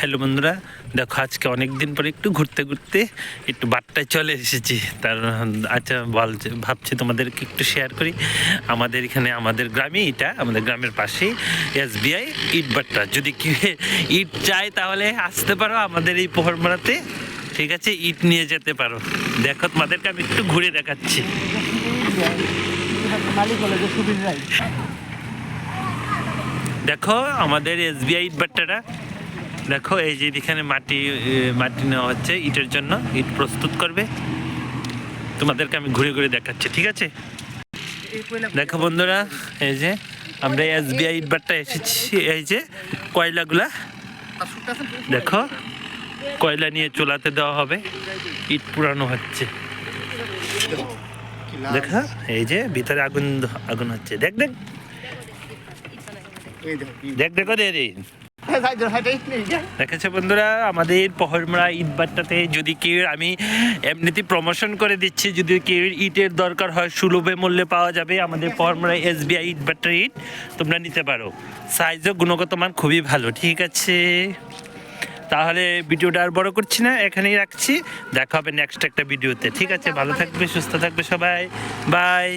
Hello বন্ধুরা, দেখো আজকে অনেক দিন পরে একটু ঘুরতে ঘুরতে একটু বাট্টায় চলে এসেছি। তার আচ্ছা বল, ভাবছি তোমাদেরকে একটু শেয়ার করি। আমাদের এখানে, আমাদের গ্রামে এটা, আমাদের গ্রামের পাশেই এসবিআই ইট বাট্টা যদি কি ইট চাই তাহলে আসতে পারো আমাদের এই পোহরমারাতে। ঠিক আছে, ইট নিয়ে যেতে পারো। দেখো, তোমাদেরকে আমি একটু ঘুরে দেখাচ্ছি। দেখো, আমাদের এসবিআই ইট বাট্টাটা দেখো, এই যে এখানে মাটি মাটি নেওয়া হচ্ছে, ইটের জন্য। ইট প্রস্তুত করবে। তোমাদেরকে আমি ঘুরে ঘুরে দেখাচ্ছি, ঠিক আছে? দেখো বন্ধুরা, এই যে আমরা এসবিআই ইট বাট্টা এসেছি, এই যে কয়লাগুলা। দেখো, কয়লা নিয়ে চুলাতে দেওয়া হবে, ইট পুরানো হচ্ছে। দেখা, এই যে ভিতরে আগুন আগুন হচ্ছে। দেখ দেখ। দেখ, দেখো দে দেখেছে বন্ধুরা, আমাদের পহরমরা ইট বাট্টাতে যদি কেউ, আমি এমনিতে প্রমোশন করে দিচ্ছি, যদি কেউ ইটের দরকার হয়, সুলভে মূল্যে পাওয়া যাবে আমাদের পহরমরা এসবিআই ইট বাট্টার ইট তোমরা নিতে পারো। সাইজও গুণগত মান খুবই ভালো, ঠিক আছে? তাহলে ভিডিওটা আর বড় করছি না, এখানেই রাখছি। দেখা হবে নেক্সট একটা ভিডিওতে, ঠিক আছে? ভালো থাকবে, সুস্থ থাকবে সবাই। বাই